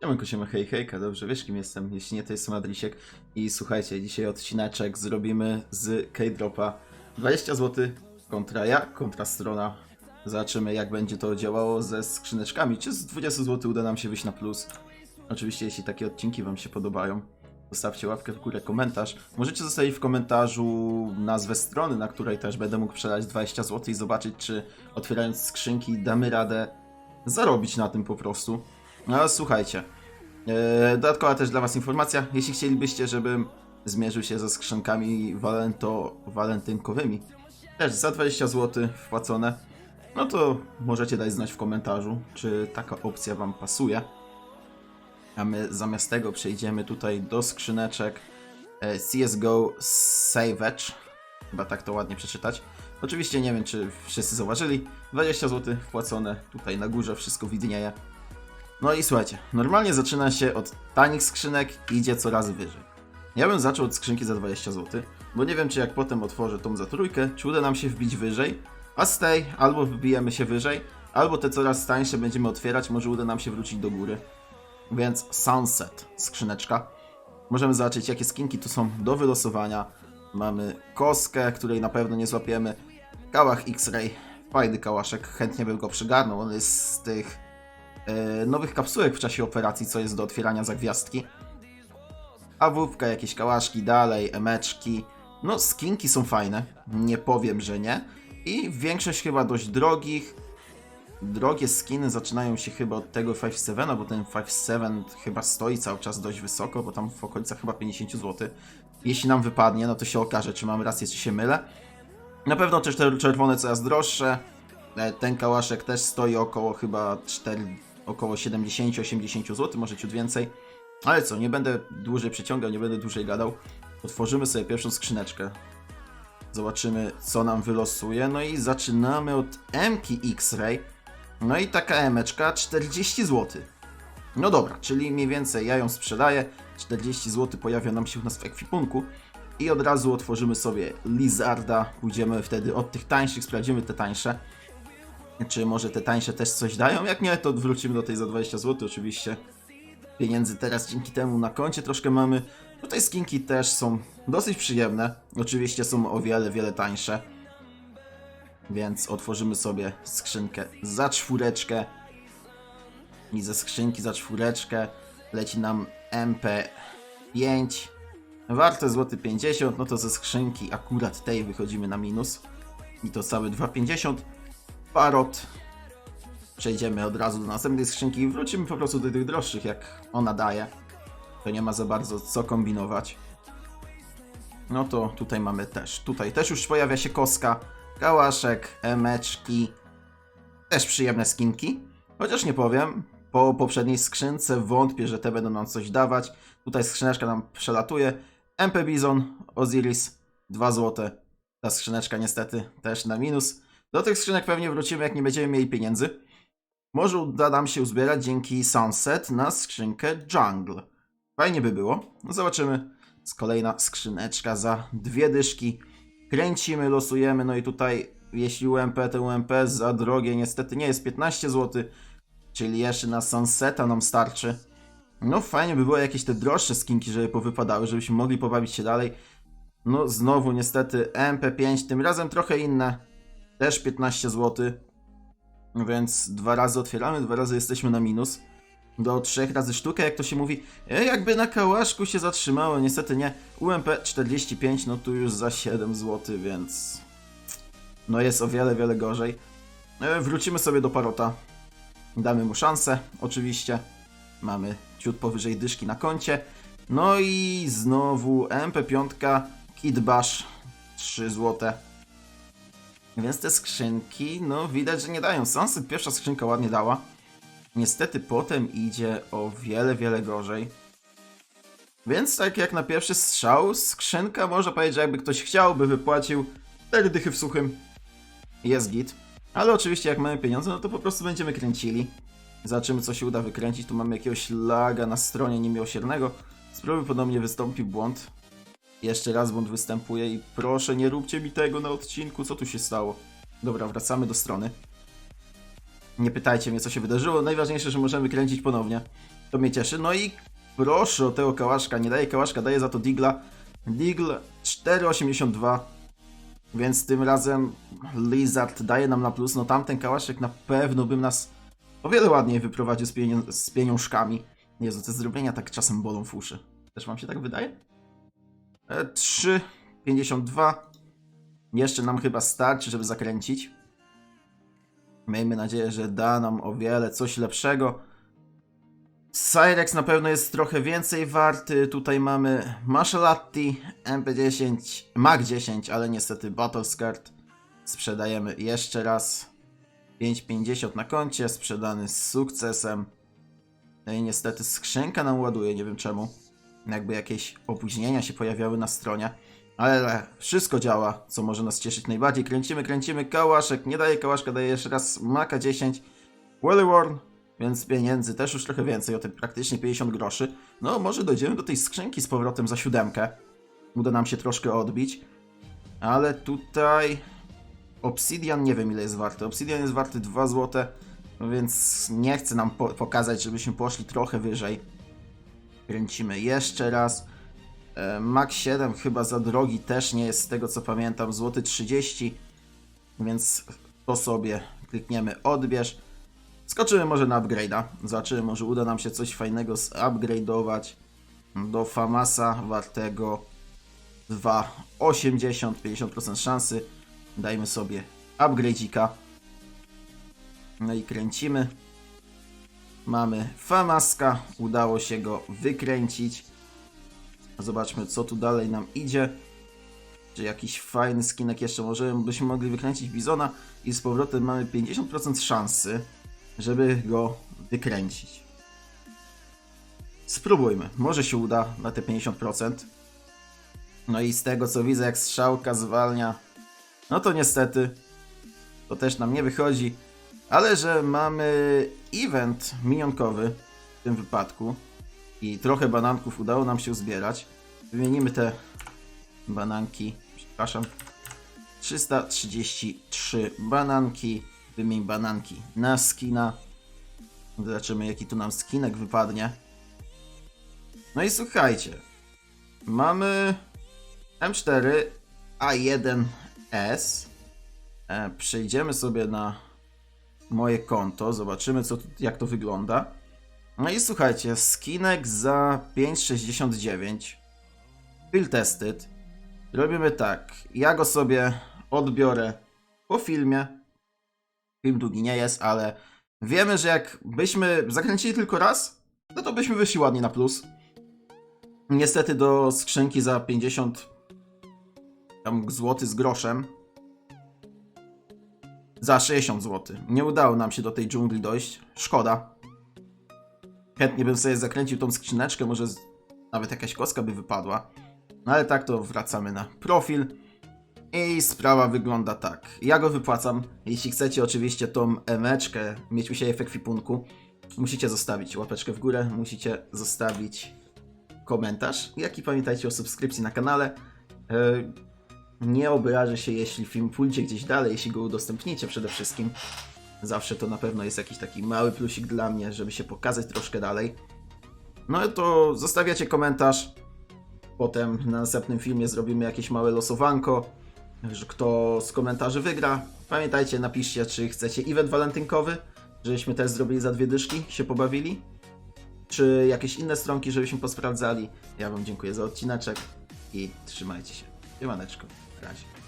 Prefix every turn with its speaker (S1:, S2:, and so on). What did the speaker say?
S1: Siemanko, siema, hej, hejka, dobrze wiesz kim jestem, jeśli nie to jestem Adrisiek i słuchajcie, dzisiaj odcineczek zrobimy z K-Dropa. 20 zł kontra ja, kontra strona. Zobaczymy jak będzie to działało ze skrzyneczkami, czy z 20 zł uda nam się wyjść na plus? Oczywiście jeśli takie odcinki wam się podobają zostawcie łapkę w górę, komentarz. Możecie zostawić w komentarzu nazwę strony, na której też będę mógł przelać 20 zł i zobaczyć czy otwierając skrzynki damy radę zarobić na tym po prostu no słuchajcie, e, dodatkowa też dla Was informacja, jeśli chcielibyście, żebym zmierzył się ze skrzynkami walento, walentynkowymi, też za 20 zł wpłacone, no to możecie dać znać w komentarzu, czy taka opcja Wam pasuje. A my zamiast tego przejdziemy tutaj do skrzyneczek e, CSGO Savage, chyba tak to ładnie przeczytać. Oczywiście nie wiem, czy wszyscy zauważyli, 20 zł wpłacone, tutaj na górze wszystko widnieje. No i słuchajcie, normalnie zaczyna się od tanich skrzynek i idzie coraz wyżej. Ja bym zaczął od skrzynki za 20 zł, bo nie wiem czy jak potem otworzę tą za trójkę, czy uda nam się wbić wyżej, a z tej albo wbijemy się wyżej, albo te coraz tańsze będziemy otwierać, może uda nam się wrócić do góry. Więc Sunset, skrzyneczka. Możemy zobaczyć jakie skinki tu są do wylosowania. Mamy koskę, której na pewno nie złapiemy. Kałach X-Ray, fajny kałaszek, chętnie bym go przygarnął, on jest z tych nowych kapsułek w czasie operacji, co jest do otwierania za gwiazdki. AWP, jakieś kałaszki dalej, emeczki. No, skinki są fajne, nie powiem, że nie. I większość chyba dość drogich. Drogie skiny zaczynają się chyba od tego 5.7, bo ten 5.7 chyba stoi cały czas dość wysoko, bo tam w okolicach chyba 50 zł. Jeśli nam wypadnie, no to się okaże, czy mam rację, czy się mylę. Na pewno też te czerwone coraz droższe. E, Ten kałaszek też stoi około chyba 4, około 70-80 zł, może ciut więcej. Ale co, nie będę dłużej przeciągał, nie będę dłużej gadał. Otworzymy sobie pierwszą skrzyneczkę. Zobaczymy, co nam wylosuje. No i zaczynamy od M-ki X-Ray. No i taka emeczka 40 zł. No dobra, czyli mniej więcej ja ją sprzedaję. 40 zł pojawia nam się u nas w ekwipunku. I od razu otworzymy sobie Lizarda. Pójdziemy wtedy od tych tańszych, sprawdzimy te tańsze. Czy może te tańsze też coś dają? Jak nie, to wrócimy do tej za 20 zł oczywiście. Pieniędzy teraz dzięki temu na koncie troszkę mamy. Tutaj skinki też są dosyć przyjemne. Oczywiście są o wiele, wiele tańsze. Więc otworzymy sobie skrzynkę za czwóreczkę. I ze skrzynki za czwóreczkę leci nam MP5. Warte złoty 50, no to ze skrzynki akurat tej wychodzimy na minus. I to całe 2,50. Parot. Przejdziemy od razu do następnej skrzynki i wrócimy po prostu do tych droższych, jak ona daje. To nie ma za bardzo co kombinować. No to tutaj mamy też. Tutaj też już pojawia się koska, kałaszek, emeczki. Też przyjemne skinki. Chociaż nie powiem, po poprzedniej skrzynce wątpię, że te będą nam coś dawać. Tutaj skrzyneczka nam przelatuje. MP Bizon, Osiris, 2 złote. Ta skrzyneczka niestety też na minus. Do tych skrzynek pewnie wrócimy, jak nie będziemy mieli pieniędzy. Może uda nam się uzbierać dzięki Sunset na skrzynkę Jungle. Fajnie by było. No zobaczymy. Z kolejna skrzyneczka za dwie dyszki. Kręcimy, losujemy. No i tutaj, jeśli UMP, to UMP za drogie niestety nie jest 15 zł. Czyli jeszcze na Sunseta nam starczy. No fajnie by było jakieś te droższe skinki, żeby powypadały, żebyśmy mogli pobawić się dalej. No znowu niestety MP5, tym razem trochę inne. Też 15 zł. Więc dwa razy otwieramy, dwa razy jesteśmy na minus. Do trzech razy sztukę, jak to się mówi. E, jakby na kałaszku się zatrzymało, niestety nie. UMP 45, no tu już za 7 zł, więc... No jest o wiele, wiele gorzej. E, wrócimy sobie do Parota. Damy mu szansę, oczywiście. Mamy ciut powyżej dyszki na koncie. No i znowu MP5 Kid Bash 3 złote. Więc te skrzynki, no widać, że nie dają. Sunset pierwsza skrzynka ładnie dała. Niestety potem idzie o wiele, wiele gorzej. Więc tak jak na pierwszy strzał, skrzynka można powiedzieć, że jakby ktoś chciał, by wypłacił 4 dychy w suchym. Jest git. Ale oczywiście jak mamy pieniądze, no to po prostu będziemy kręcili. Zobaczymy co się uda wykręcić. Tu mamy jakiegoś laga na stronie niemiłosiernego. Podobnie wystąpi błąd. Jeszcze raz błąd występuje i proszę nie róbcie mi tego na odcinku, co tu się stało. Dobra, wracamy do strony. Nie pytajcie mnie co się wydarzyło, najważniejsze, że możemy kręcić ponownie. To mnie cieszy. No i proszę o tego kałaszka. Nie daje kałaszka, daje za to digla. Digl 4,82. Więc tym razem Lizard daje nam na plus. No tamten kałaszek na pewno bym nas o wiele ładniej wyprowadził z, pienio- z pieniążkami. Jezu, te zrobienia tak czasem bolą w uszy. Też wam się tak wydaje? E, 3,52. Jeszcze nam chyba starczy, żeby zakręcić. Miejmy nadzieję, że da nam o wiele coś lepszego. Cyrex na pewno jest trochę więcej warty. Tutaj mamy Mashalatti, MP10, Mag 10, ale niestety Battle Skirt. Sprzedajemy jeszcze raz. 5,50 na koncie, sprzedany z sukcesem. No i niestety skrzynka nam ładuje, nie wiem czemu. Jakby jakieś opóźnienia się pojawiały na stronie. Ale wszystko działa, co może nas cieszyć najbardziej. Kręcimy, kręcimy, kałaszek, nie daje kałaszka, daje jeszcze raz Maka 10. Wellyworn, więc pieniędzy też już trochę więcej, o tym praktycznie 50 groszy. No, może dojdziemy do tej skrzynki z powrotem za siódemkę. Uda nam się troszkę odbić. Ale tutaj... Obsidian nie wiem ile jest warty. Obsidian jest warty 2 zł, no więc nie chcę nam po pokazać, żebyśmy poszli trochę wyżej. Kręcimy jeszcze raz. E, Max 7 chyba za drogi też nie jest z tego co pamiętam. Złoty 30, więc to sobie klikniemy odbierz. Skoczymy może na upgrade'a. Zobaczymy, może uda nam się coś fajnego zupgrade'ować do Famasa wartego 2,80, 50% szansy. Dajmy sobie upgrade'ika. No i kręcimy. Mamy Famaska, udało się go wykręcić. Zobaczmy, co tu dalej nam idzie. Czy jakiś fajny skinek jeszcze możemy, byśmy mogli wykręcić Bizona i z powrotem mamy 50% szansy, żeby go wykręcić. Spróbujmy, może się uda na te 50%. No i z tego co widzę, jak strzałka zwalnia, no to niestety to też nam nie wychodzi. Ale że mamy event minionkowy w tym wypadku i trochę bananków udało nam się zbierać. Wymienimy te bananki, przepraszam, 333 bananki. Wymień bananki na skina. Zobaczymy jaki tu nam skinek wypadnie. No i słuchajcie, mamy M4 A1S. E, przejdziemy sobie na moje konto, zobaczymy co, jak to wygląda. No i słuchajcie, skinek za 5,69. Field tested. Robimy tak, ja go sobie odbiorę po filmie. Film długi nie jest, ale wiemy, że jak byśmy zakręcili tylko raz, no to byśmy wyszli ładnie na plus. Niestety do skrzynki za 50 tam złoty z groszem za 60 zł. Nie udało nam się do tej dżungli dojść. Szkoda. Chętnie bym sobie zakręcił tą skrzyneczkę, może z... nawet jakaś kostka by wypadła. No ale tak to wracamy na profil. I sprawa wygląda tak. Ja go wypłacam. Jeśli chcecie oczywiście tą emeczkę mieć u siebie w ekwipunku, musicie zostawić łapeczkę w górę, musicie zostawić komentarz, jak i pamiętajcie o subskrypcji na kanale. Yy, nie obrażę się, jeśli film pójdzie gdzieś dalej, jeśli go udostępnicie przede wszystkim. Zawsze to na pewno jest jakiś taki mały plusik dla mnie, żeby się pokazać troszkę dalej. No to zostawiacie komentarz. Potem na następnym filmie zrobimy jakieś małe losowanko, kto z komentarzy wygra. Pamiętajcie, napiszcie, czy chcecie event walentynkowy, żebyśmy też zrobili za dwie dyszki, się pobawili. Czy jakieś inne stronki, żebyśmy posprawdzali. Ja Wam dziękuję za odcineczek i trzymajcie się. Siemaneczko. Na razie. Hej.